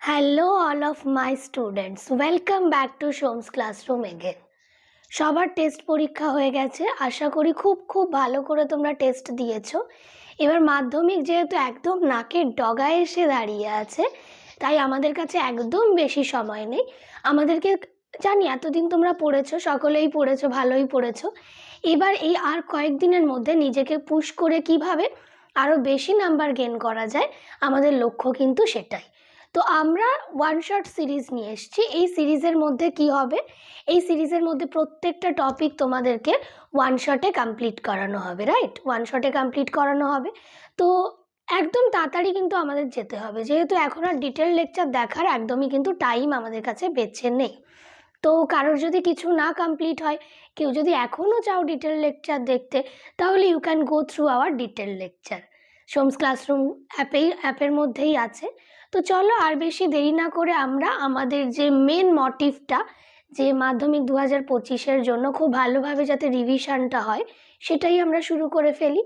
Hello all of my students welcome back to Som's classroom again সবার test পরীক্ষা হয়ে গেছে। আশা করি খুব খুব ভালো করে তোমরা টেস্ট দিয়েছ। এবার মাধ্যমিক যেহেতু একদম নাকের ডগায় এসে দাঁড়িয়ে আছে, তাই আমাদের কাছে একদম বেশি সময় নেই। আমাদেরকে জানি এতদিন তোমরা পড়েছো, সকলেই পড়েছো, ভালোই পড়েছো। এবার এই আর কয়েকদিনের মধ্যে নিজেকে পুশ করে কীভাবে আরও বেশি নাম্বার গেন করা যায়, আমাদের লক্ষ্য কিন্তু সেটাই। তো আমরা ওয়ান শট সিরিজ নিয়ে এসেছি। এই সিরিজের মধ্যে কি হবে? এই সিরিজের মধ্যে প্রত্যেকটা টপিক তোমাদেরকে ওয়ান শটে কমপ্লিট করানো হবে রাইট ওয়ান শটে কমপ্লিট করানো হবে। তো একদম তাড়াতাড়ি কিন্তু আমাদের যেতে হবে। যেহেতু এখন আর ডিটেল লেকচার দেখার একদমই কিন্তু টাইম আমাদের কাছে বেছে নেই। তো কারোর যদি কিছু না কমপ্লিট হয়, কেউ যদি এখনও চাও ডিটেল লেকচার দেখতে, তাহলে you can go through our detail lecture Som's classroom অ্যাপেই অ্যাপের মধ্যেই আছে। তো চলো আর বেশি দেরি না করে আমরা আমাদের যে মেন মোটিভটা যে মাধ্যমিক দু হাজার পঁচিশের জন্য খুব ভালোভাবে যাতে রিভিশনটা হয়, সেটাই আমরা শুরু করে ফেলি।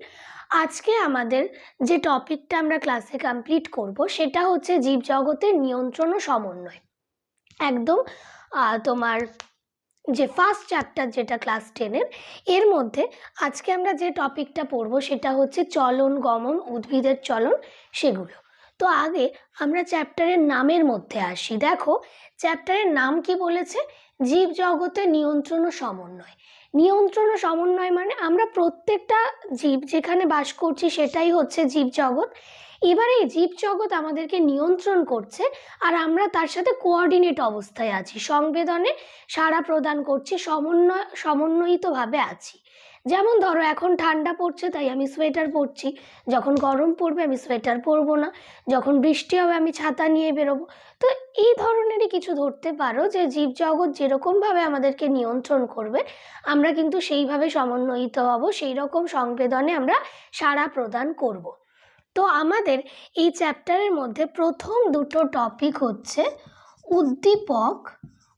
আজকে আমাদের যে টপিকটা আমরা ক্লাসে কমপ্লিট করব, সেটা হচ্ছে জীবজগতের নিয়ন্ত্রণ ও সমন্বয়। একদম তোমার যে ফার্স্ট চ্যাপ্টার যেটা ক্লাস টেনের এর মধ্যে আজকে আমরা যে টপিকটা পড়ব, সেটা হচ্ছে চলন গমন উদ্ভিদের চলন, সেগুলো। তো আগে আমরা চ্যাপ্টারের নামের মধ্যে আসি। দেখো চ্যাপ্টারের নাম কি বলেছে? জীবজগতের নিয়ন্ত্রণ ও সমন্বয়। নিয়ন্ত্রণ ও সমন্বয় মানে আমরা প্রত্যেকটা জীব যেখানে বাস করছি সেটাই হচ্ছে জীবজগৎ এবার এই জীবজগৎ আমাদেরকে নিয়ন্ত্রণ করছে আর আমরা তার সাথে কোঅর্ডিনেট অবস্থায় আছি। সংবেদনে সাড়া প্রদান করছি, সমন্বয়, সমন্বয়িতভাবে আছি। যেমন ধরো এখন ঠান্ডা পড়ছে, তাই আমি সোয়েটার পরছি। যখন গরম পড়বে, আমি সোয়েটার পরবো না। যখন বৃষ্টি হবে, আমি ছাতা নিয়ে বেরোবো। তো এই ধরনেরই কিছু ধরতে পারো যে জীবজগৎ যেরকমভাবে আমাদেরকে নিয়ন্ত্রণ করবে, আমরা কিন্তু সেইভাবে সমন্বয়িত হব সেই রকম সংবেদনে আমরা সাড়া প্রদান করব। তো আমাদের এই চ্যাপ্টারের মধ্যে প্রথম দুটো টপিক হচ্ছে উদ্দীপক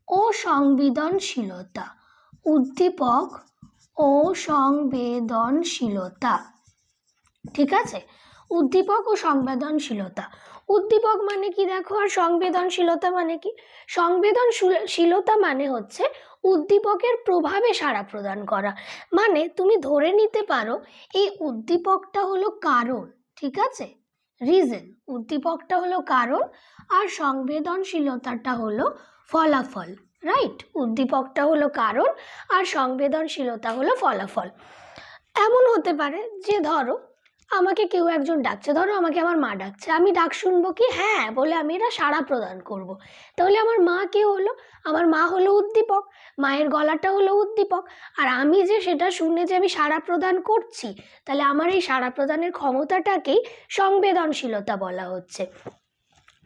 ও সংবেদনশীলতা। উদ্দীপক ও সংবেদনশীলতা। ঠিক আছে? উদ্দীপক ও সংবেদনশীলতা। উদ্দীপক মানে কি দেখো? আর সংবেদনশীলতা মানে কি? সংবেদনশীলতা মানে হচ্ছে উদ্দীপকের প্রভাবে সাড়া প্রদান করা। মানে তুমি ধরে নিতে পারো, এই উদ্দীপকটা হলো কারণ। ঠিক আছে? রিজন, উদ্দীপকটা হলো কারণ আর সংবেদনশীলতাটা হলো ফলাফল। রাইট উদ্দীপকটা হলো কারণ আর সংবেদনশীলতা হলো ফলাফল। এমন হতে পারে যে ধরো, আমাকে কেউ একজন ডাকছে, ধরো আমাকে আমার মা ডাকছে, আমি ডাক শুনব কি? হ্যাঁ বলে আমি এটা সাড়া প্রদান করব। তাহলে আমার মা কে হলো? আমার মা হলো উদ্দীপক, মায়ের গলাটা হলো উদ্দীপক, আর আমি যে সেটা শুনে যে আমি সাড়া প্রদান করছি, তাহলে আমার এই সাড়া প্রদানের ক্ষমতাটাকেই সংবেদনশীলতা বলা হচ্ছে।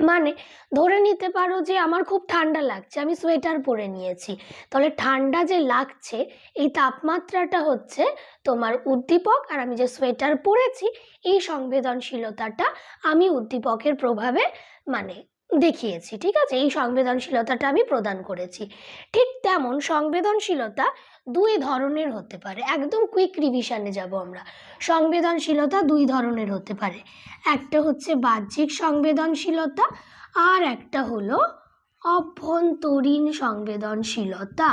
মানে ধরে নিতে পারো যে আমার খুব ঠান্ডা লাগছে, আমি সোয়েটার পরে নিয়েছি। তাহলে ঠান্ডা যে লাগছে, এই তাপমাত্রাটা হচ্ছে তোমার উদ্দীপক আর আমি যে সোয়েটার পরেছি, এই সংবেদনশীলতাটা আমি উদ্দীপকের প্রভাবে মানে দেখিয়েছি, ঠিক আছে? এই সংবেদনশীলতাটা আমি প্রদান করেছি। ঠিক তেমন সংবেদনশীলতা দুই ধরনের হতে পারে। একদম কুইক রিভিশনে যাব আমরা। সংবেদনশীলতা দুই ধরনের হতে পারে। একটা হচ্ছে বাহ্যিক সংবেদনশীলতা আর একটা হলো অভ্যন্তরীণ সংবেদনশীলতা।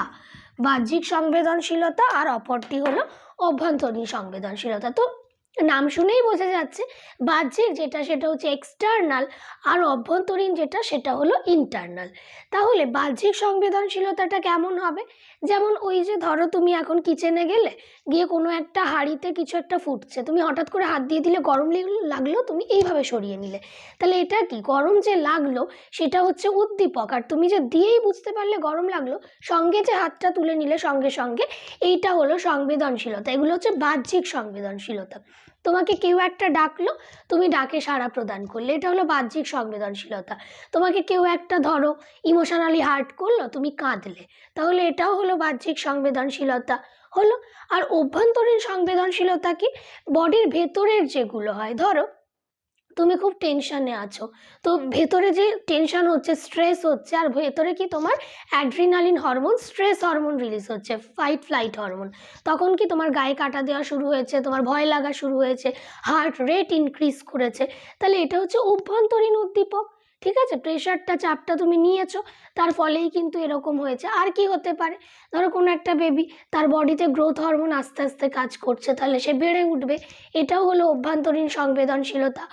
বাহ্যিক সংবেদনশীলতা আর অপরটি হলো অভ্যন্তরীণ সংবেদনশীলতা। তো নাম শুনেই বোঝা যাচ্ছে, বাহ্যিক যেটা সেটা হচ্ছে এক্সটার্নাল আর অভ্যন্তরীণ যেটা সেটা হলো ইন্টারনাল তাহলে বাহ্যিক সংবেদনশীলতাটা কেমন হবে? যেমন ওই যে ধরো তুমি এখন কিচেনে গেলে, গিয়ে কোনো একটা হাঁড়িতে কিছু একটা ফুটছে, তুমি হঠাৎ করে হাত দিয়ে দিলে গরম লেগ- লাগল, তুমি এইভাবে সরিয়ে নিলে। তাহলে এটা কি? গরম যে লাগল, সেটা হচ্ছে উদ্দীপক। আর তুমি যে দিয়েই বুঝতে পারলে গরম লাগল, সঙ্গে যে হাতটা তুলে নিলে সঙ্গে সঙ্গে, এইটা হলো সংবেদনশীলতা। এগুলো হচ্ছে বাহ্যিক সংবেদনশীলতা। তোমাকে কেউ একটা ডাকলো, তুমি ডাকে সাড়া প্রদান করলে। এটা হলো বাহ্যিক সংবেদনশীলতা। তোমাকে কেউ একটা ধরো ইমোশনালি হার্ট করল, তুমি কাঁদলে। তাহলে এটাও হলো বাহ্যিক সংবেদনশীলতা। হলো? আর অভ্যন্তরীণ সংবেদনশীলতা কি? বডির ভেতরের যেগুলো হয়, ধরো তুমি খুব টেনশানে আছো। তো ভেতরে যে টেনশন হচ্ছে স্ট্রেস হচ্ছে আর ভেতরে কি তোমার adrenaline hormone stress hormone release হচ্ছে ফাইট ফ্লাইট হরমোন তখন কি তোমার গায়ে কাটা দেওয়া শুরু হয়েছে তোমার ভয় লাগা শুরু হয়েছে হার্ট রেট ইনক্রিজ করেছে। তাহলে এটা হচ্ছে অভ্যন্তরীণ উদ্দীপক ঠিক আছে? প্রেশারটা চাপটা তুমি নিয়েছো তার ফলেই কিন্তু এরকম হয়েছে। আর কি হতে পারে? ধরো কোনো একটা বেবি তার বডিতে গ্রোথ হরমোন আস্তে আস্তে কাজ করছে তাহলে সে বেড়ে উঠবে। এটাও হলো অভ্যন্তরীণ সংবেদনশীলতা।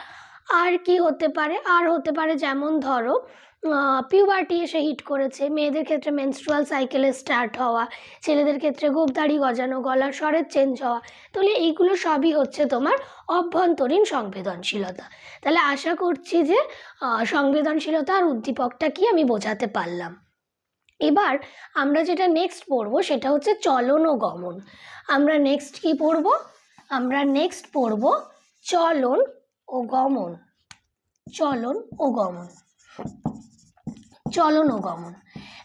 আর কি হতে পারে? আর হতে পারে যেমন ধরো পিউবার্টি এসে হিট করেছে, মেয়েদের ক্ষেত্রে মেনস্ট্রুয়াল সাইকেলে স্টার্ট হওয়া, ছেলেদের ক্ষেত্রে গোপদাড়ি গজানো, গলার স্বরের চেঞ্জ হওয়া, তাহলে এইগুলো সবই হচ্ছে তোমার অভ্যন্তরীণ সংবেদনশীলতা। তাহলে আশা করছি যে সংবেদনশীলতা আর উদ্দীপকটা কি আমি বোঝাতে পারলাম। এবার আমরা যেটা নেক্সট পড়ব সেটা হচ্ছে চলন ও গমন। আমরা নেক্সট কি পড়ব? আমরা নেক্সট পড়ব চলন ও গমন। চলন ও গমন। চলন ও গমন।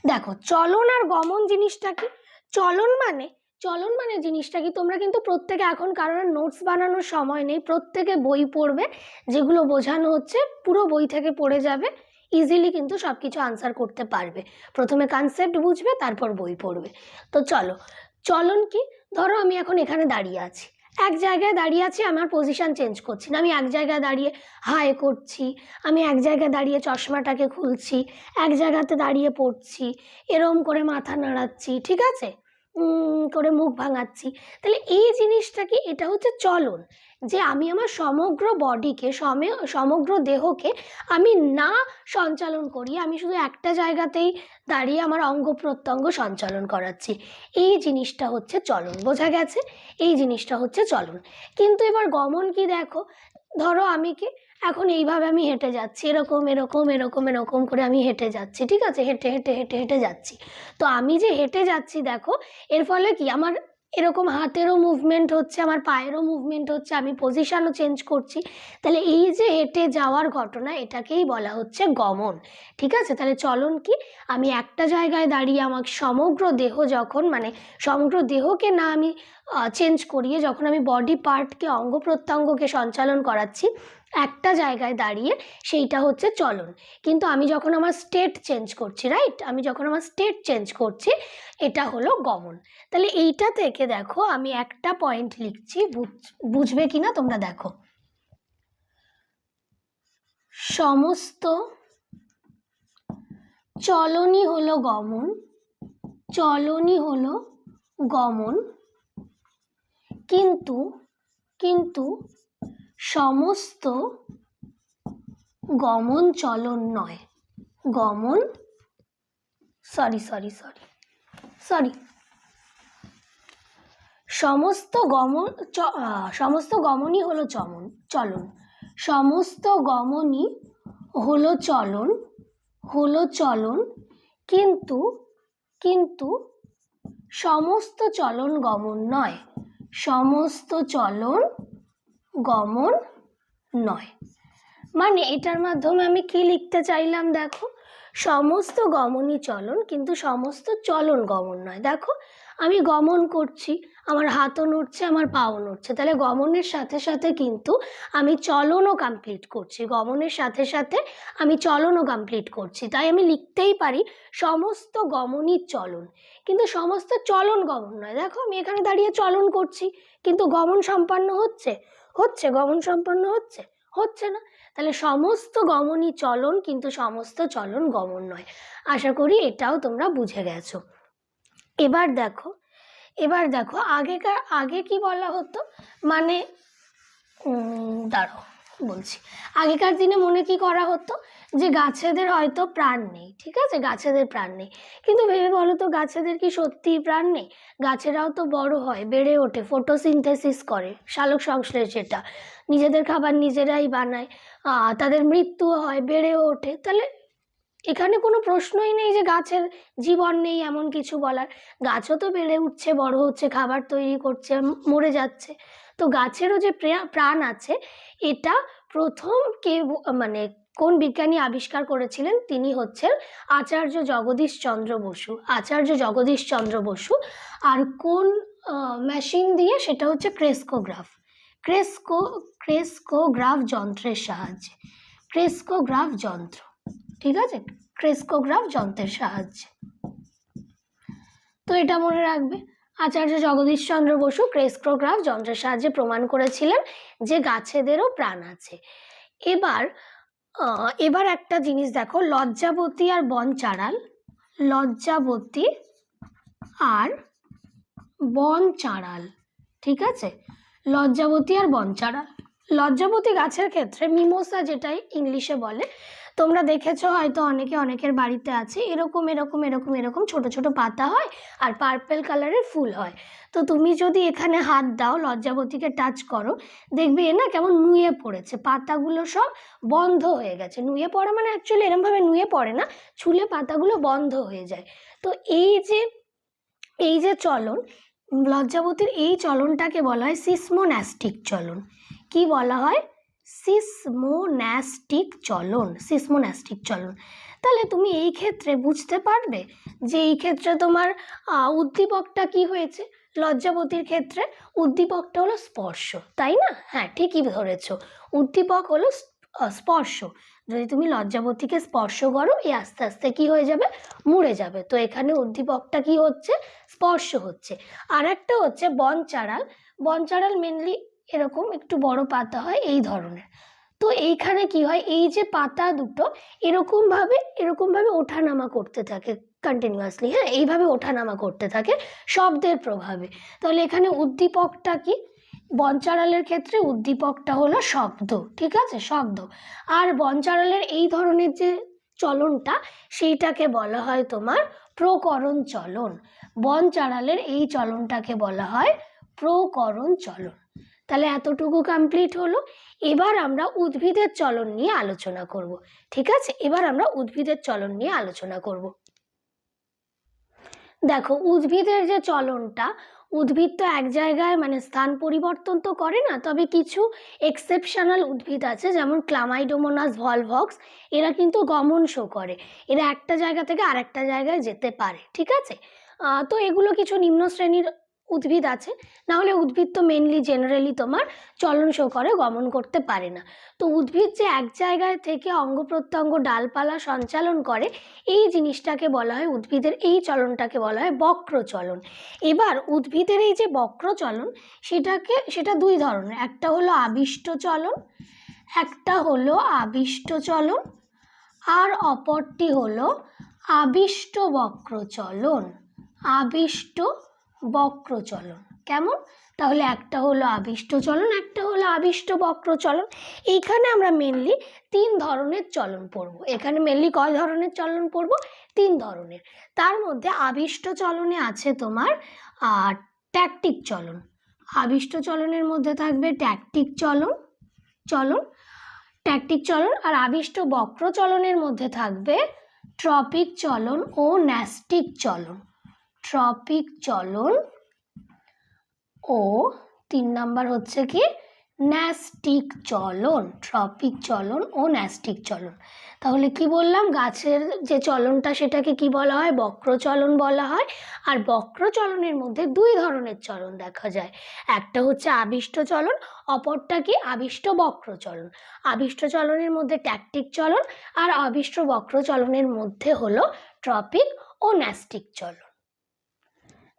দেখো, চলন আর গমন জিনিসটা কি? চলন মানে চলন মানে জিনিসটা কি? তোমরা কিন্তু প্রত্যেকে এখন কারোর নোটস বানানোর সময় নেই। প্রত্যেকে বই পড়বে, যেগুলো বোঝানো হচ্ছে, পুরো বই থেকে পড়ে যাবে ইজিলি কিন্তু সব কিছু আনসার করতে পারবে। প্রথমে কনসেপ্ট বুঝবে, তারপর বই পড়বে। তো চলো, চলন কি? ধরো আমি এখন এখানে দাঁড়িয়ে আছি। এক জায়গায় দাঁড়িয়ে আছি, আমার পজিশান চেঞ্জ করছি না। আমি এক জায়গায় দাঁড়িয়ে হাই করছি, আমি এক জায়গায় দাঁড়িয়ে চশমাটাকে খুলছি, এক জায়গাতে দাঁড়িয়ে পড়ছি, এরম করে মাথা নাড়াচ্ছি, ঠিক আছে? করে মুখ ভাঙাচ্ছি। তাহলে এই জিনিসটা কি? এটা হচ্ছে চলন। যে আমি আমার সমগ্র বডিকে সমগ্র দেহকে আমি না সঞ্চালন করি, আমি শুধু একটা জায়গাতেই দাঁড়িয়ে আমার অঙ্গ প্রত্যঙ্গ সঞ্চালন করাচ্ছি। এই জিনিসটা হচ্ছে চলন। বোঝা গেছে? এই জিনিসটা হচ্ছে চলন। কিন্তু এবার গমন কি দেখো? ধরো আমি কি এখন এইভাবে আমি হেঁটে যাচ্ছি, এরকম এরকম এরকম এরকম করে আমি হেঁটে যাচ্ছি, ঠিক আছে? হেঁটে হেঁটে হেঁটে হেঁটে যাচ্ছি। তো আমি যে হেঁটে যাচ্ছি, দেখো, এর ফলে কি? আমার এরকম হাতেরও মুভমেন্ট হচ্ছে, আমার পায়েরও মুভমেন্ট হচ্ছে, আমি পজিশনও চেঞ্জ করছি। তাহলে এই যে হেঁটে যাওয়ার ঘটনা, এটাকেই বলা হচ্ছে গমন। ঠিক আছে? তাহলে চলন কি? আমি একটা জায়গায় দাঁড়িয়ে আমার সমগ্র দেহ যখন মানে সমগ্র দেহকে না আমি চেঞ্জ করিয়ে যখন আমি বডি পার্টকে অঙ্গ প্রত্যঙ্গকে সঞ্চালন করাচ্ছি একটা জায়গায় দাঁড়িয়ে সেইটা হচ্ছে চলন। কিন্তু আমি যখন আমার স্টেট চেঞ্জ করছি রাইট আমি যখন আমার স্টেট চেঞ্জ করছি, এটা হলো গমন। তাহলে এইটা থেকে দেখো আমি একটা পয়েন্ট লিখছি, বুঝ- বুঝবে কি না তোমরা দেখো। সমস্ত চলনই হলো গমন, চলনই হলো গমন। কিন্তু কিন্তু সমস্ত গমন চলন নয়। গমন সরি সরি সরি সরি সমস্ত গমন সমস্ত গমনই হলো চমন, চলন। সমস্ত গমনই হলো চলন হলো চলন, কিন্তু কিন্তু সমস্ত চলন গমন নয়। সমস্ত চলন গমন নয়। মানে এটার মাধ্যমে আমি কি লিখতে চাইলাম দেখো? সমস্ত গমনই চলন, কিন্তু সমস্ত চলন গমন নয়। দেখো, আমি গমন করছি, আমার হাতও নড়ছে, আমার পাও নড়ছে। তাহলে গমনের সাথে সাথে কিন্তু আমি চলনও কমপ্লিট করছি। গমনের সাথে সাথে আমি চলনও কমপ্লিট করছি। তাই আমি লিখতেই পারি সমস্ত গমনই চলন। কিন্তু সমস্ত চলন গমন নয়। দেখো, আমি এখানে দাঁড়িয়ে চলন করছি, কিন্তু গমন সম্পন্ন হচ্ছে? হচ্ছে, গমন সম্পন্ন হচ্ছে? হচ্ছে না। তাহলে সমস্ত গমনই চলন কিন্তু সমস্ত চলন গমন নয়। আশা করি এটাও তোমরা বুঝে গেছো। এবার দেখো এবার দেখো, আগেকার, আগে কি বলা হতো? মানে দাঁড়ো বলছি। আগেকার দিনে মনে কি করা হতো? যে গাছেদের হয়তো প্রাণ নেই, ঠিক আছে? গাছেদের প্রাণ নেই। কিন্তু ভেবে বলো তো, গাছেদের কি সত্যিই প্রাণ নেই? গাছেরাও তো বড় হয়, বেড়ে ওঠে, ফটোসিনথেসিস করে, শালক সংশ্লেষ যেটা। নিজেদের খাবার নিজেরাই বানায় তাদের মৃত্যুও হয়, বেড়ে ওঠে। তাহলে এখানে কোনো প্রশ্নই নেই যে গাছের জীবন নেই এমন কিছু বলার। গাছও তো বেড়ে উঠছে, বড় হচ্ছে, খাবার তৈরি করছে মরে যাচ্ছে। তো গাছেরও যে প্রা- প্রাণ আছে, এটা প্রথম কে মানে কোন বিজ্ঞানী আবিষ্কার করেছিলেন? তিনি হচ্ছেন আচার্য জগদীশ চন্দ্র বসু। আচার্য জগদীশ চন্দ্র বসু। আর কোন মেশিন দিয়ে? সেটা হচ্ছে ক্রেস্কোগ্রাফ। ক্রেস্কো, ক্রেস্কোগ্রাফ যন্ত্রের সাহায্যে। ক্রেস্কোগ্রাফ যন্ত্র। ঠিক আছে? ক্রেস্কোগ্রাফ যন্ত্রের সাহায্যে। তো এটা মনে রাখবে। আচার্য জগদীশ চন্দ্র বসু ক্রেস্কোগ্রাফ যন্ত্রের সাহায্যে প্রমাণ করেছিলেন যে গাছেদেরও প্রাণ আছে। এবার এবার একটা জিনিস দেখো, লজ্জাবতী আর বনচাঁড়াল লজ্জাবতী আর বনচাঁড়াল ঠিক আছে? লজ্জাবতী আর বনচাঁড়াল লজ্জাবতী গাছের ক্ষেত্রে মিমোসা যেটাই ইংলিশে বলে তোমরা দেখেছ হয়তো অনেকে অনেকের বাড়িতে আছে, এরকম এরকম এরকম এরকম ছোট ছোট পাতা হয় আর পার্পেল কালারের ফুল হয়। তো তুমি যদি এখানে হাত দাও, লজ্জাবতীকে টাচ করো, দেখবে এ না কেমন নুয়ে পড়েছে। পাতাগুলো সব বন্ধ হয়ে গেছে। নুয়ে পড়া মানে অ্যাকচুয়ালি এরমভাবে নুয়ে পড়ে না, ছুলে পাতাগুলো বন্ধ হয়ে যায়। তো এই যে এই যে চলন, লজ্জাবতীর এই চলনটাকে বলা হয় সিসমোন্যাস্টিক চলন। কি বলা হয়? সিসমোন্যাস্টিক চলন সিসমোন্যাস্টিক চলন। তাহলে তুমি এই ক্ষেত্রে বুঝতে পারবে যে এই ক্ষেত্রে তোমার উদ্দীপকটা কি হয়েছে? লজ্জাবতীর ক্ষেত্রে উদ্দীপকটা হলো স্পর্শ, তাই না? হ্যাঁ ঠিকই ধরেছো। উদ্দীপক হলো স্পর্শ। যদি তুমি লজ্জাবতীকে স্পর্শ করো এই আস্তে আস্তে কি হয়ে যাবে? মুড়ে যাবে। তো এখানে উদ্দীপকটা কি হচ্ছে? স্পর্শ হচ্ছে। আর একটা হচ্ছে বনচাঁড়াল। বনচাঁড়াল মেনলি এরকম একটু বড় পাতা হয় এই ধরনের। তো এইখানে কি হয়? এই যে পাতা দুটো এরকমভাবে এরকমভাবে ওঠানামা করতে থাকে কন্টিনিউয়াসলি হ্যাঁ? এইভাবে ওঠানামা করতে থাকে শব্দের প্রভাবে। তাহলে এখানে উদ্দীপকটা কি? বঞ্চারালের ক্ষেত্রে উদ্দীপকটা হলো শব্দ, ঠিক আছে? শব্দ। আর বঞ্চারালের এই ধরনের যে চলনটা, সেইটাকে বলা হয় তোমার প্রকরণ চলন। বনচাঁড়ালের এই চলনটাকে বলা হয় প্রকরণ চলন। তাহলে এতটুকু কমপ্লিট হলো। এবার আমরা উদ্ভিদের চলন নিয়ে আলোচনা করব, ঠিক আছে? এবার আমরা উদ্ভিদের চলন নিয়ে আলোচনা করব। দেখো, উদ্ভিদের যে চলনটা, উদ্ভিদ তো এক জায়গায় মানে স্থান পরিবর্তন তো করে না, তবে কিছু এক্সেপশনাল উদ্ভিদ আছে, যেমন ক্লামাইডোমোনাস ভলভক্স এরা কিন্তু গমন শো করে। এরা একটা জায়গা থেকে আরেকটা জায়গায় যেতে পারে, ঠিক আছে? তো এগুলো কিছু নিম্ন শ্রেণির উদ্ভিদ আছে না হলে উদ্ভিদ তো মেনলি জেনারেলি তোমার চলন করে গমন করতে পারে না। তো উদ্ভিদ যে এক জায়গায় থেকে অঙ্গ প্রত্যঙ্গ ডালপালা সঞ্চালন করে, এই জিনিসটাকে বলা হয় উদ্ভিদের, এই চলনটাকে বলা হয় বক্র চলন। এবার উদ্ভিদের এই যে বক্র চলন, সেটাকে, সেটা দুই ধরনের, একটা হলো আবিষ্ট চলন, একটা হলো আবিষ্ট চলন, আর অপরটি হলো আবিষ্ট বক্র চলন, আবিষ্ট বক্র চলন কেমন? তাহলে একটা হলো আবিষ্ট চলন, একটা হলো আবিষ্ট বক্র চলন এইখানে আমরা মেনলি তিন ধরনের চলন পড়ব। এখানে মেনলি কয় ধরনের চলন পড়ব? তিন ধরনের। তার মধ্যে আবিষ্ট চলনে আছে তোমার ট্যাকটিক চলন। আবিষ্ট চলনের মধ্যে থাকবে ট্যাকটিক চলন চলন ট্যাকটিক চলন, আর আবিষ্ট বক্র চলনের মধ্যে থাকবে ট্রপিক চলন ও ন্যাস্টিক চলন। ট্রপিক চলন ও তিন নাম্বার হচ্ছে কি? ন্যাস্টিক চলন, ট্রপিক চলন ও ন্যাস্টিক চলন। তাহলে কি বললাম? গাছের যে চলনটা সেটাকে কি বলা হয়? বক্র চলন বলা হয়। আর বক্র চলনের মধ্যে দুই ধরনের চলন দেখা যায়। একটা হচ্ছে আবিষ্ট চলন, অপরটা কি? আবিষ্ট বক্র চলন। আবিষ্ট চলনের মধ্যে ট্যাকটিক চলন আর আবিষ্ট বক্র চলনের মধ্যে হলো ট্রপিক ও ন্যাস্টিক চলন।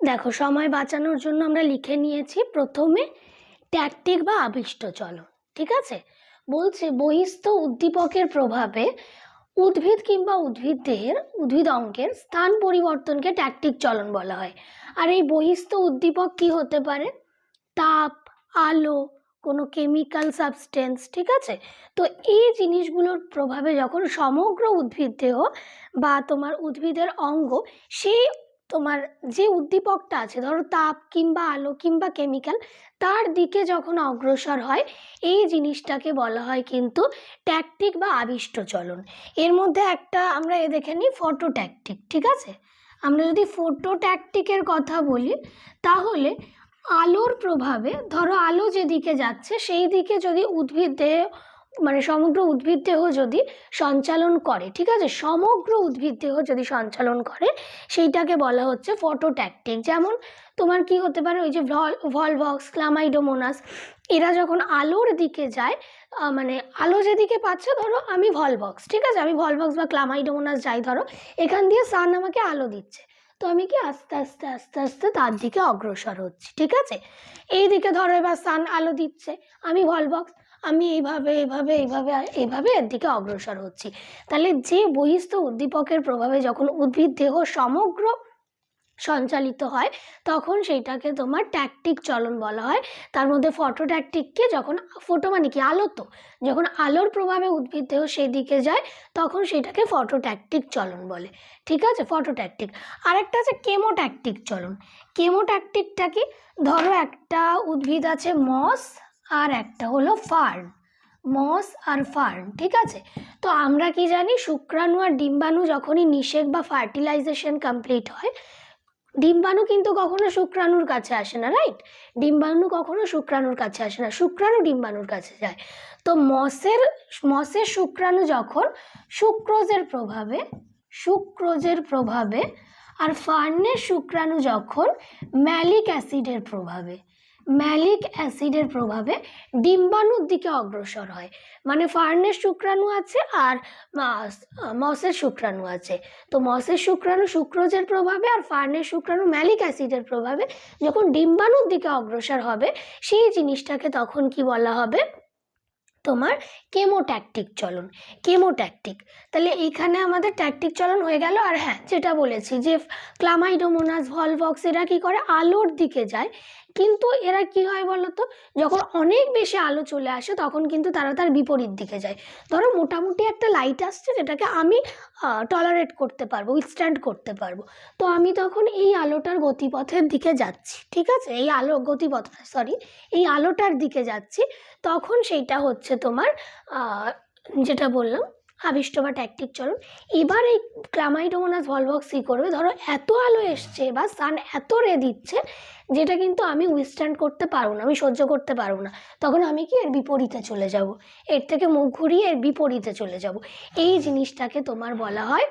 দেখো, সময় বাঁচানোর জন্য আমরা লিখে নিয়েছি প্রথমে ট্যাকটিক বা আবিষ্ট চলন, ঠিক আছে? বলছে বহিস্থ উদ্দীপকের প্রভাবে উদ্ভিদ কিংবা উদ্ভিদের, উদ্ভিদ অঙ্কের স্থান পরিবর্তনকে ট্যাকটিক চলন বলা হয়। আর এই বহিস্থ উদ্দীপক কি হতে পারে? তাপ, আলো, কোনো কেমিক্যাল সাবস্টেন্স, ঠিক আছে? তো এই জিনিসগুলোর প্রভাবে যখন সমগ্র উদ্ভিদ দেহ বা তোমার উদ্ভিদের অঙ্গ সেই তোমার যে উদ্দীপকটা আছে, ধরো তাপ কিংবা আলো কিংবা কেমিক্যাল তার দিকে যখন অগ্রসর হয়, এই জিনিসটাকে বলা হয় কিন্তু ট্যাকটিক বা আবিষ্ট চলন। এর মধ্যে একটা আমরা এ দেখে নিই ফটো ট্যাকটিক ঠিক আছে? আমরা যদি ফটো ট্যাকটিকের কথা বলি, তাহলে আলোর প্রভাবে, ধরো আলো যেদিকে যাচ্ছে, সেই দিকে যদি উদ্ভিদ মানে সমগ্র উদ্ভিদ দেহ যদি সঞ্চালন করে, ঠিক আছে? সমগ্র উদ্ভিদ দেহ যদি সঞ্চালন করে, সেইটাকে বলা হচ্ছে ফটোট্যাকটিক যেমন তোমার কি হতে পারে? ওই যে ভল ভলভক্স ক্লামাইডোমোনাস এরা যখন আলোর দিকে যায় মানে আলো যেদিকে পাচ্ছে, ধরো আমি ভলভক্স ঠিক আছে? আমি ভলভক্স বা ক্লামাইডোমোনাস যাই ধরো, এখান দিয়ে সান আমাকে আলো দিচ্ছে। তো আমি কি আস্তে আস্তে আস্তে আস্তে তার দিকে অগ্রসর হচ্ছি, ঠিক আছে? এই দিকে ধরো এবার সান আলো দিচ্ছে, আমি ভলবক্স আমি এইভাবে এইভাবে এইভাবে এইভাবে এর দিকে অগ্রসর হচ্ছি। তাহলে যে বহিস্থ উদ্দীপকের প্রভাবে যখন উদ্ভিদ দেহ সমগ্র সঞ্চালিত হয়, তখন সেইটাকে তোমার ট্যাকটিক চলন বলা হয়। তার মধ্যে ফটো ট্যাকটিককে যখন ফটো মানে কি? আলো তো যখন আলোর প্রভাবে উদ্ভিদ দেহ সেদিকে যায়, তখন সেটাকে ফটো ট্যাকটিক চলন বলে। ঠিক আছে? ফটো ট্যাকটিক আরেকটা আছে কেমোট্যাকটিক চলন। কেমোট্যাকটিকটা কি? ধরো একটা উদ্ভিদ আছে মস, আর একটা হলো ফার্ন। মস আর ফার্ন, ঠিক আছে? তো আমরা কি জানি, শুক্রাণু আর ডিম্বাণু যখনই নিষেক বা ফার্টিলাইজেশন কমপ্লিট হয় ডিম্বাণু কিন্তু কখনো শুক্রাণুর কাছে আসে না রাইট ডিম্বাণু কখনো শুক্রাণুর কাছে আসে না, শুক্রাণু ডিম্বাণুর কাছে যায়। তো মসের মসের শুক্রাণু যখন সুক্রোজের প্রভাবে সুক্রোজের প্রভাবে, আর ফার্নের শুক্রাণু যখন ম্যালিক অ্যাসিডের প্রভাবে ম্যালিক অ্যাসিডের প্রভাবে ডিম্বাণুর দিকে অগ্রসর হয়। মানে ফার্নের শুক্রাণু আছে আর মাস- মসের শুক্রাণু আছে। তো মসের শুক্রাণু সুক্রোজের প্রভাবে আর ফার্নের শুক্রাণু ম্যালিক অ্যাসিডের প্রভাবে যখন ডিম্বাণুর দিকে অগ্রসর হবে, সেই জিনিসটাকে তখন কি বলা হবে? তোমার কেমোট্যাকটিক চলন। কেমোট্যাকটিক। তাহলে এইখানে আমাদের ট্যাকটিক চলন হয়ে গেল আর হ্যাঁ যেটা বলেছি যে ক্লামাইডোমোনাস, ভলভক্স এরা কী করে? আলোর দিকে যায়। কিন্তু এরা কি হয় বলো তো যখন অনেক বেশি আলো চলে আসে, তখন কিন্তু তারা তার বিপরীত দিকে যায়। ধরো মোটামুটি একটা লাইট আসছে যেটাকে আমি টলারেট করতে পারব উইথস্ট্যান্ড করতে পারব। তো আমি তখন এই আলোটার গতিপথের দিকে যাচ্ছি, ঠিক আছে? এই আলো গতিপথ সরি এই আলোটার দিকে যাচ্ছি। তখন সেইটা হচ্ছে তোমার যেটা বললাম আবিষ্ট বা ট্যাকটিক চলন। এবার এই ক্লামাইডোমোনাস ভলভক্স কী করবে। ধরো, এত আলো এসছে বা সান এত রে দিচ্ছে, যেটা কিন্তু আমি উইথস্ট্যান্ড করতে পারব না, আমি সহ্য করতে পারব না। তখন আমি কি এর বিপরীতে চলে যাব? এর থেকে মুখ ঘুরিয়ে এর বিপরীতে চলে যাব। এই জিনিসটাকে তোমার বলা হয়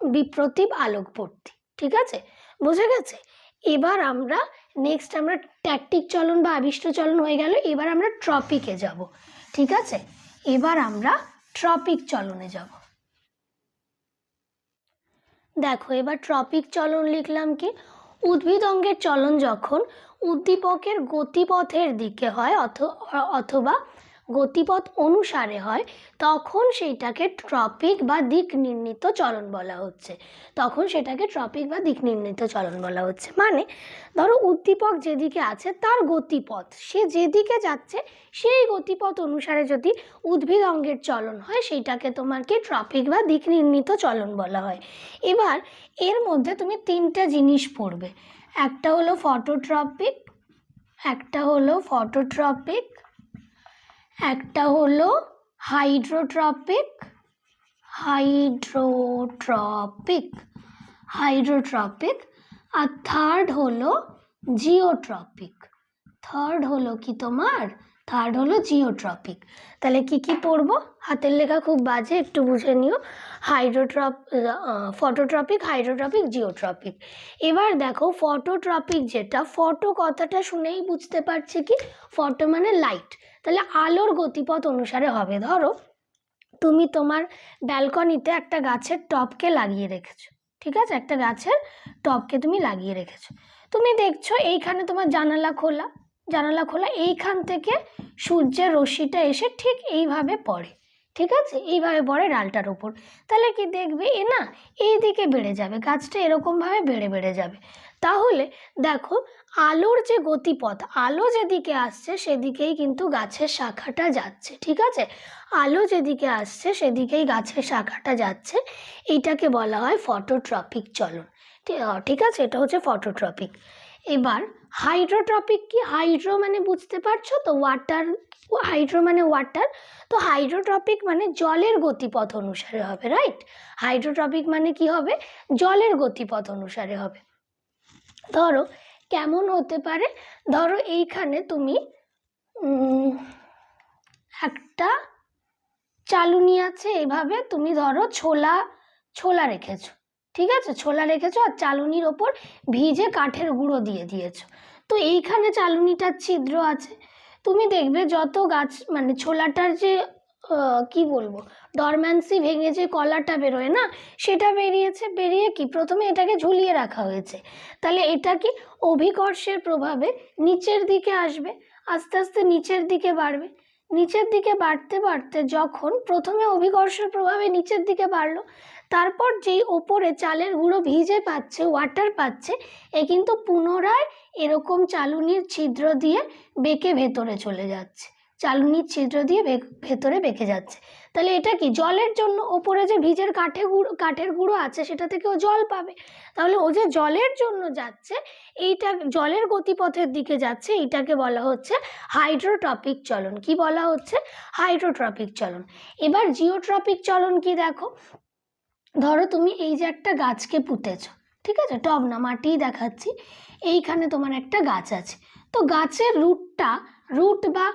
বিপ্রতীপ আলোকবর্তী। ঠিক আছে? বুঝে গেছে? এবার আমরা নেক্সট আমরা ট্যাকটিক চলন বা আবিষ্ট চলন হয়ে গেল, এবার আমরা ট্রপিকে যাব। ঠিক আছে? এবার আমরা ট্রপিক চলনে যাব। দেখো, এবার ট্রপিক চলন লিখলাম কি? উদ্ভিদ অঙ্গের চলন যখন উদ্দীপকের গতিপথের দিকে হয় অথ- অথবা গতিপথ অনুসারে হয়, তখন সেইটাকে ট্রপিক বা দিক নির্ণীত চলন বলা হচ্ছে। তখন সেটাকে ট্রপিক বা দিক নির্ণীত চলন বলা হচ্ছে। মানে ধরো উদ্দীপক যেদিকে আছে তার গতিপথ। সে যেদিকে যাচ্ছে, সেই গতিপথ অনুসারে যদি উদ্ভিদ অঙ্গের চলন হয়, সেইটাকে তোমাকে ট্রপিক বা দিক নির্ণীত চলন বলা হয়। এবার এর মধ্যে তুমি তিনটা জিনিস পড়বে। একটা হলো ফটোট্রপিক, একটা হলো ফটোট্রপিক একটা হলো হাইড্রোট্রপিক হাইড্রোট্রপিক হাইড্রোট্রপিক আর থার্ড হলো জিওট্রপিক। থার্ড হলো কি তোমার? থার্ড হলো জিওট্রপিক তাহলে কি কি পড়ব? হাতের লেখা খুব বাজে, একটু বুঝে নিও। হাইড্রোট্রপ ফটোট্রপিক হাইড্রোট্রপিক জিওট্রপিক এবার দেখো ফটোট্রপিক যেটা ফটো কথাটা শুনেই বুঝতে পারছি কি? ফটো মানে লাইট তাহলে আলোর গতিপথ অনুসারে হবে। ধরো, তুমি তোমার ব্যালকনিতে একটা গাছের টপকে লাগিয়ে রেখেছো, ঠিক আছে? একটা গাছের টপকে তুমি লাগিয়ে রেখেছো। তুমি দেখছ, এইখানে তোমার জানালা খোলা। জানালা খোলা, এইখান থেকে সূর্যের রশ্মিটা এসে ঠিক এইভাবে পড়ে, ঠিক আছে? এইভাবে পড়ে ডালটার ওপর তাহলে কি দেখবে? এ না এই দিকে বেড়ে যাবে, গাছটা এরকমভাবে বেড়ে বেড়ে যাবে। তাহলে দেখো, আলোর যে গতিপথ, আলো যেদিকে আসছে সেদিকেই কিন্তু গাছের শাখাটা যাচ্ছে, ঠিক আছে? আলো যেদিকে আসছে সেদিকেই গাছের শাখাটা যাচ্ছে। এইটাকে বলা হয় ফটোট্রপিক চলন। ঠিক আছে? এটা হচ্ছে ফটোট্রপিক এবার হাইড্রোট্রপিক কি? হাইড্রো মানে বুঝতে পারছ তো? ওয়াটার হাইড্রো মানে ওয়াটার তো হাইড্রোট্রপিক মানে জলের গতিপথ অনুসারে হবে রাইট হাইড্রোট্রপিক মানে কি হবে? জলের গতিপথ অনুসারে হবে। ধরো, কেমন হতে পারে? ধরো এইখানে তুমি একটা চালুনি আছে, এভাবে তুমি ধরো ছোলা ছোলা রেখেছো। ঠিক আছে? ছোলা রেখেছো আর চালুনির ওপর ভিজে কাঠের গুঁড়ো দিয়ে দিয়েছ। তো এইখানে চালুনিটার ছিদ্র আছে। তুমি দেখবে যত গাছ মানে ছোলাটার যে কি বলব ডরম্যান্সি ভেঙে যে কলাটা বেরোয় না, সেটা বেরিয়েছে, বেরিয়ে কি? প্রথমে এটাকে ঝুলিয়ে রাখা হয়েছে। তাহলে এটা কি? অভিকর্ষের প্রভাবে নিচের দিকে আসবে, আস্তে আস্তে নিচের দিকে বাড়বে। নিচের দিকে বাড়তে বাড়তে যখন প্রথমে অভিকর্ষের প্রভাবে নিচের দিকে বাড়লো তারপর যেই ওপরে চালের গুঁড়ো ভিজে পাচ্ছে ওয়াটার পাচ্ছে, এ কিন্তু পুনরায় এরকম চালুনির ছিদ্র দিয়ে বেঁকে ভেতরে চলে যাচ্ছে। চালুনির ছিদ্র দিয়ে ভেতরে বেঁকে যাচ্ছে। তাহলে এটা কি? জলের জন্য ওপরে যে ভিজের কাঠে গুঁড়ো, কাঠের গুঁড়ো আছে, সেটা থেকে ও জল পাবে। তাহলে ও যে জলের জন্য যাচ্ছে, এইটা জলের গতিপথের দিকে যাচ্ছে, এইটাকে বলা হচ্ছে হাইড্রোট্রপিক চলন। কি বলা হচ্ছে? হাইড্রোট্রপিক চলন। এবার জিওট্রপিক চলন কি দেখো? ধরো তুমি এই যে একটা গাছকে পুঁতেছ, ঠিক আছে? টব না মাটি দেখাচ্ছি। এইখানে তোমার একটা গাছ আছে। তো গাছের রুটটা রুট বা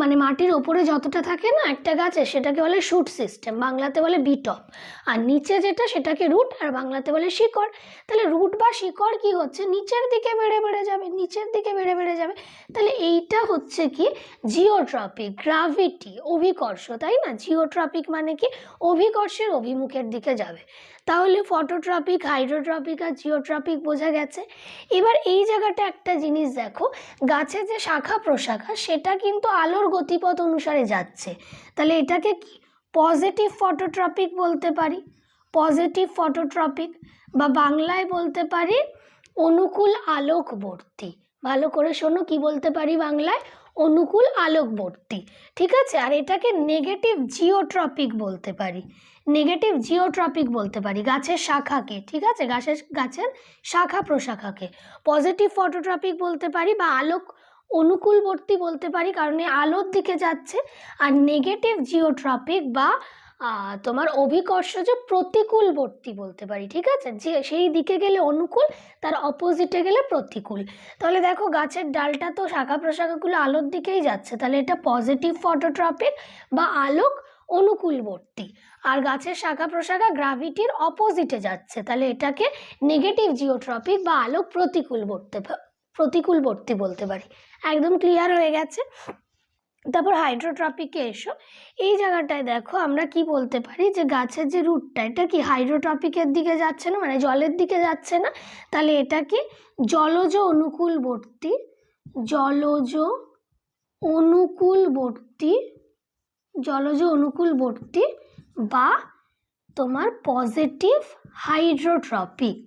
মানে মাটির ওপরে যতটা থাকে না একটা গাছে, সেটাকে বলে শুট সিস্টেম বাংলাতে বলে বিটপ আর নিচে যেটা, সেটাকে রুট আর বাংলাতে বলে শিকড়। তাহলে রুট বা শিকড় কি হচ্ছে? নিচের দিকে বেড়ে বেড়ে যাবে, নিচের দিকে বেড়ে বেড়ে যাবে। তাহলে এইটা হচ্ছে কি? জিওট্রপিক গ্রাভিটি অভিকর্ষ, তাই না? জিওট্রপিক মানে কি? অভিকর্ষের অভিমুখের দিকে যাবে। তাহলে ফটোট্রপিক হাইড্রোট্রপিক আর জিওট্রপিক বোঝা গেছে। এবার এই জায়গাটা একটা জিনিস দেখো গাছের যে শাখা প্রশাখা, সেটা কিন্তু আলোর গতিপথ অনুসারে যাচ্ছে। তাহলে এটাকে কি পজিটিভ ফটোট্রপিক বলতে পারি? পজিটিভ ফটোট্রপিক বা বাংলায় বলতে পারি অনুকূল আলোকবর্তী। ভালো করে শোনো কি বলতে পারি বাংলায়? অনুকূল আলোকবর্তী। ঠিক আছে? আর এটাকে নেগেটিভ জিওট্রপিক বলতে পারি। নেগেটিভ জিওট্রপিক বলতে পারি গাছের শাখাকে। ঠিক আছে? গাছের গাছের শাখা প্রশাখাকে। পজিটিভ ফটোট্রপিক বলতে পারি বা আলোক অনুকূলবর্তী বলতে পারি, কারণ এই আলোর দিকে যাচ্ছে। আর নেগেটিভ জিওট্রপিক বা তোমার অভিকর্ষজ প্রতিকূলবর্তী বলতে পারি, ঠিক আছে? যে সেই দিকে গেলে অনুকূল, তার অপোজিটে গেলে প্রতিকূল। তাহলে দেখো, গাছের ডালটা তো শাখা প্রশাখাগুলো আলোর দিকেই যাচ্ছে। তাহলে এটা পজিটিভ ফটোট্রপিক বা আলোক অনুকূলবর্তী। আর গাছের শাখা প্রশাখা গ্রাভিটির অপোজিটে যাচ্ছে। তাহলে এটাকে নেগেটিভ জিওট্রপিক বা আলোক প্রতিকূল বলতে প্রতিকূলবর্তী বলতে পারি। একদম ক্লিয়ার হয়ে গেছে। তারপর হাইড্রোট্রপিকে এসো। এই জায়গাটায় দেখো আমরা কি বলতে পারি যে গাছের যে রুটটা এটা কি হাইড্রোট্রপিকের দিকে যাচ্ছে না? মানে জলের দিকে যাচ্ছে না? তাহলে এটা কি জলজ অনুকূলবর্তী জলজ অনুকূলবর্তী জলজ অনুকূলবর্তী বা তোমার পজিটিভ হাইড্রোট্রপিক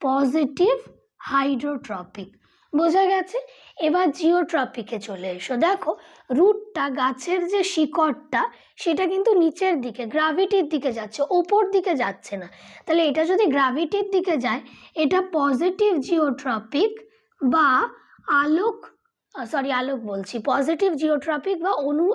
পজিটিভ হাইড্রোট্রপিক বোঝা গেছে? এবার জিওট্রপিকে চলে এসো। দেখো রুটটা গাছের যে শিকড়টা, সেটা কিন্তু নিচের দিকে গ্রাভিটির দিকে যাচ্ছে, ওপর দিকে যাচ্ছে না। তাহলে এটা যদি গ্রাভিটির দিকে যায়, এটা পজিটিভ জিওট্রপিক বা আলোক সরি আলোক বলছি পজিটিভ জিওট্রপিক বা অনু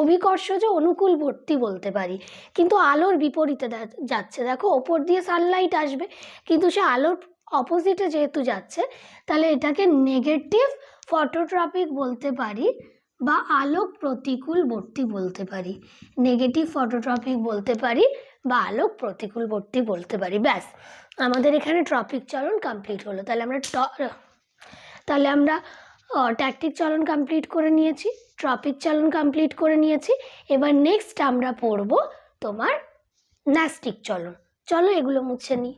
অভিকর্ষজ অনুকূলবর্তী বলতে পারি, কিন্তু আলোর বিপরীতে যাচ্ছে। দেখো, ওপর দিয়ে সানলাইট আসবে, কিন্তু সে আলোর অপোজিটে যেহেতু যাচ্ছে, তাহলে এটাকে নেগেটিভ ফটোট্রপিক বলতে পারি বা আলোক প্রতিকূলবর্তী বলতে পারি। নেগেটিভ ফটোট্রপিক বলতে পারি বা আলোক প্রতিকূলবর্তী বলতে পারি। ব্যাস, আমাদের এখানে ট্রপিক চলন কমপ্লিট হলো। তাহলে আমরা তাহলে আমরা ট্যাকটিক চলন কমপ্লিট করে নিয়েছি ট্রপিক চলন কমপ্লিট করে নিয়েছি। এবার নেক্সট আমরা পড়ব তোমার ন্যাস্টিক চলন। চলো এগুলো মুছে নিই।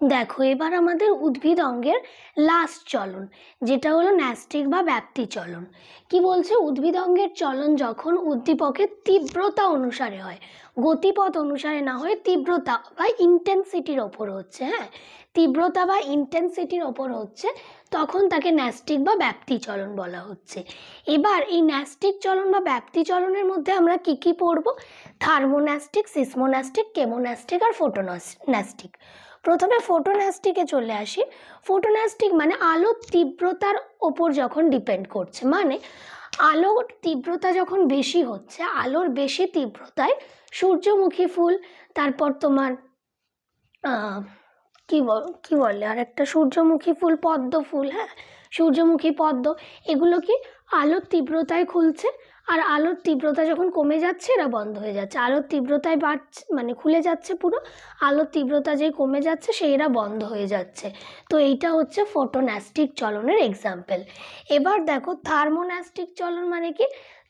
দেখো, এবার আমাদের উদ্ভিদ অঙ্গের লাস্ট চলন, যেটা হলো ন্যাস্টিক বা ব্যাপ্তি চলন। কি বলছে? উদ্ভিদ অঙ্গের চলন যখন উদ্দীপকের তীব্রতা অনুসারে হয়, গতিপথ অনুসারে না হয়ে, তীব্রতা বা ইন্টেন্সিটির ওপর হচ্ছে হ্যাঁ? তীব্রতা বা ইন্টেন্সিটির ওপর হচ্ছে, তখন তাকে ন্যাস্টিক বা ব্যাপ্তি চলন বলা হচ্ছে। এবার এই ন্যাস্টিক চলন বা ব্যাপ্তি চলনের মধ্যে আমরা কি কি পড়ব? থার্মোন্যাস্টিক, সিসমোন্যাস্টিক, কেমোন্যাস্টিক আর ফোটোন্যাস্টিক। প্রথমে ফোটোন্যাস্টিকে চলে আসি। ফোটোন্যাস্টিক মানে আলোর তীব্রতার ওপর যখন ডিপেন্ড করছে মানে আলোর তীব্রতা যখন বেশি হচ্ছে, আলোর বেশি তীব্রতায় সূর্যমুখী ফুল, তারপর তোমার কি বল কি বলে আর একটা সূর্যমুখী ফুল, পদ্ম ফুল হ্যাঁ? সূর্যমুখী পদ্ম, এগুলো কি আলোর তীব্রতায় খুলছে? আর আলোর তীব্রতা যখন কমে যাচ্ছে, এরা বন্ধ হয়ে যাচ্ছে। আলোর তীব্রতায় বাড়ছে মানে খুলে যাচ্ছে পুরো। আলোর তীব্রতা যেই কমে যাচ্ছে সেই এরা বন্ধ হয়ে যাচ্ছে। তো এইটা হচ্ছে ফোটোন্যাস্টিক চলনের এক্সাম্পল এবার দেখো, থার্মোন্যাস্টিক চলন মানে কি?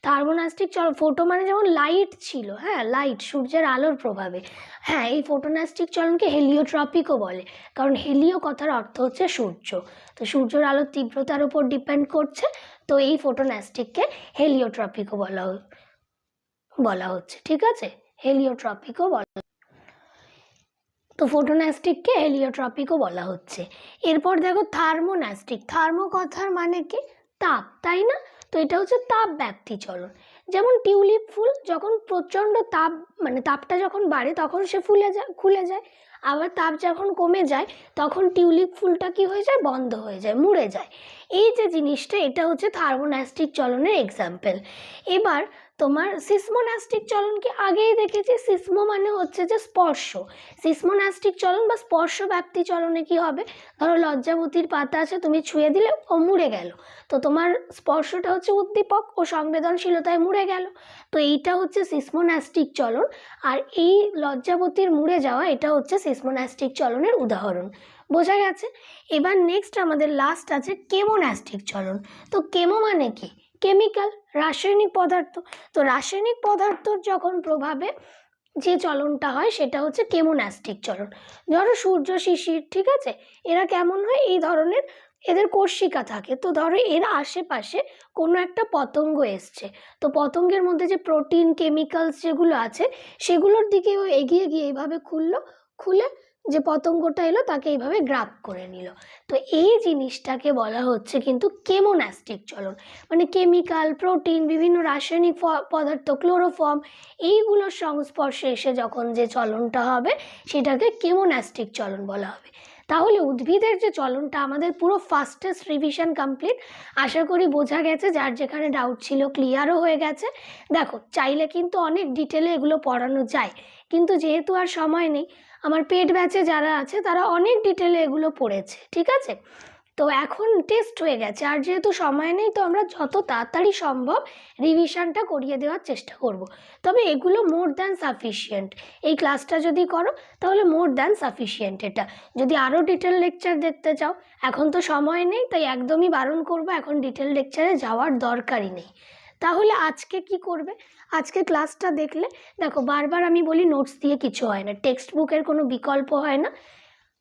থার্মোনাস্টিক চল, ফোটো মানে যেমন লাইট ছিল হ্যাঁ লাইট সূর্যের আলোর প্রভাবে। হ্যাঁ এই ফোটোনাস্টিক চলনকে হেলিওট্রপিকও বলে, কারণ হেলিও কথার অর্থ হচ্ছে সূর্য। তো সূর্যের আলোর তীব্রতার উপর ডিপেন্ড করছে তো এই ফোটোনাস্টিককে হেলিওট্রপিকও বলা বলা হচ্ছে, ঠিক আছে? হেলিওট্রপিকও বলা তো ফোটোনাস্টিককে হেলিওট্রপিকও বলা হচ্ছে। এরপর দেখো থার্মোনাস্টিক থার্মো কথার মানে কি? তাপ, তাই না? তো এটা হচ্ছে তাপ ব্যাপ্তি চলন। যেমন টিউলিপ ফুল যখন প্রচণ্ড তাপ মানে তাপটা যখন বাড়ে তখন সে ফুলে যায়, খুলে যায়। আবার তাপ যখন কমে যায় তখন টিউলিপ ফুলটা কি হয়ে যায়? বন্ধ হয়ে যায়, মুড়ে যায়। এই যে জিনিসটা, এটা হচ্ছে থার্মোনাস্টিক চলনের এক্সাম্পল এবার তোমার সিসমোনাস্টিক চলন কি আগেই দেখেছি? সিসমো মানে হচ্ছে যে স্পর্শ। সিসমোনাস্টিক চলন বা স্পর্শ ব্যাপ্তি চলনে কি হবে? ধরো লজ্জাবতীর পাতা আছে, তুমি ছুঁয়ে দিলে ও মুড়ে গেল। তো তোমার স্পর্শটা হচ্ছে উদ্দীপক ও সংবেদনশীলতায় মুড়ে গেল। তো এইটা হচ্ছে সিসমোনাস্টিক চলন। আর এই লজ্জাবতীর মুড়ে যাওয়া, এটা হচ্ছে সিসমোনাস্টিক চলনের উদাহরণ। বোঝা গেছে? এবার নেক্সট আমাদের লাস্ট আছে কেমোনাস্টিক চলন। তো কেমো মানে কি? কেমিক্যাল রাসায়নিক পদার্থ। তো রাসায়নিক পদার্থর যখন প্রভাবে যে চলনটা হয়, সেটা হচ্ছে কেমোনাস্টিক চলন। ধরো সূর্য, শিশির, ঠিক আছে? এরা কেমন হয়? এই ধরনের এদের কোর্শিকা থাকে। তো ধরো এর আশেপাশে কোনো একটা পতঙ্গ এসছে। তো পতঙ্গের মধ্যে যে প্রোটিন কেমিক্যালস যেগুলো আছে, সেগুলোর দিকে ও এগিয়ে গিয়ে এইভাবে খুললো। খুলে যে পতঙ্গটা এলো তাকে এইভাবে গ্রাপ করে নিল। তো এই জিনিসটাকে বলা হচ্ছে কিন্তু কেমোনাস্টিক চলন। মানে কেমিক্যাল, প্রোটিন, বিভিন্ন রাসায়নিক পদার্থ, ক্লোরোফর্ম এইগুলোর সংস্পর্শে এসে যখন যে চলনটা হবে সেটাকে কেমোনাস্টিক চলন বলা হবে। তাহলে উদ্ভিদের যে চলনটা আমাদের পুরো ফাস্টেস্ট রিভিশন কমপ্লিট আশা করি বোঝা গেছে, যার যেখানে ডাউট ছিল ক্লিয়ারও হয়ে গেছে। দেখো, চাইলে কিন্তু অনেক ডিটেলে এগুলো পড়ানো যায়, কিন্তু যেহেতু আর সময় নেই আমার পেট ব্যাচে যারা আছে, তারা অনেক ডিটেলে এগুলো পড়েছে, ঠিক আছে? তো এখন টেস্ট হয়ে গেছে, আর যেহেতু সময় নেই, তো আমরা যত তাড়াতাড়ি সম্ভব রিভিশনটা করিয়ে দেওয়ার চেষ্টা করব। তবে এগুলো মোর দ্যান সাফিসিয়েন্ট এই ক্লাসটা যদি করো, তাহলে মোর দ্যান সাফিসিয়েন্ট এটা। যদি আরও ডিটেল লেকচার দেখতে চাও, এখন তো সময় নেই, তাই একদমই বারণ করব, এখন ডিটেল লেকচারে যাওয়ার দরকারই নেই। তাহলে আজকে কি করবে? আজকে ক্লাসটা দেখলে, দেখো বারবার আমি বলি নোটস দিয়ে কিছু হয় না টেক্সট বুকের কোনো বিকল্প হয় না।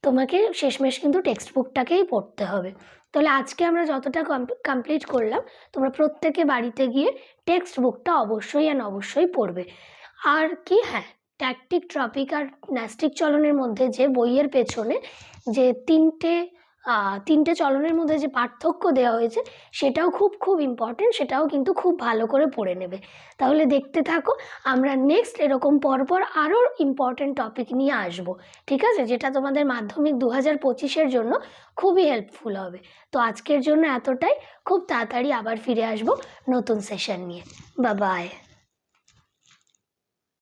তোমাকে শেষমেশ কিন্তু টেক্সট বুকটাকেই পড়তে হবে। তাহলে আজকে আমরা যতটা কমপ্লিট করলাম, তোমরা প্রত্যেকে বাড়িতে গিয়ে টেক্সট বুকটা অবশ্যই অ্যান্ড অবশ্যই পড়বে। আর কি হ্যাঁ ট্যাকটিক ট্রপিক আর ন্যাস্টিক চলনের মধ্যে যে বইয়ের পেছনে যে তিনটে তিনটে চলনের মধ্যে যে পার্থক্য দেওয়া হয়েছে, সেটাও খুব খুব ইম্পর্টেন্ট সেটাও কিন্তু খুব ভালো করে পড়ে নেবে। তাহলে দেখতে থাকো, আমরা নেক্সট এরকম পরপর আরও ইম্পর্টেন্ট টপিক নিয়ে আসব, ঠিক আছে? যেটা তোমাদের মাধ্যমিক দু হাজার পঁচিশের জন্য খুবই হেল্পফুল হবে। তো আজকের জন্য এতটাই, খুব তাড়াতাড়ি আবার ফিরে আসব নতুন সেশন নিয়ে। বা বাই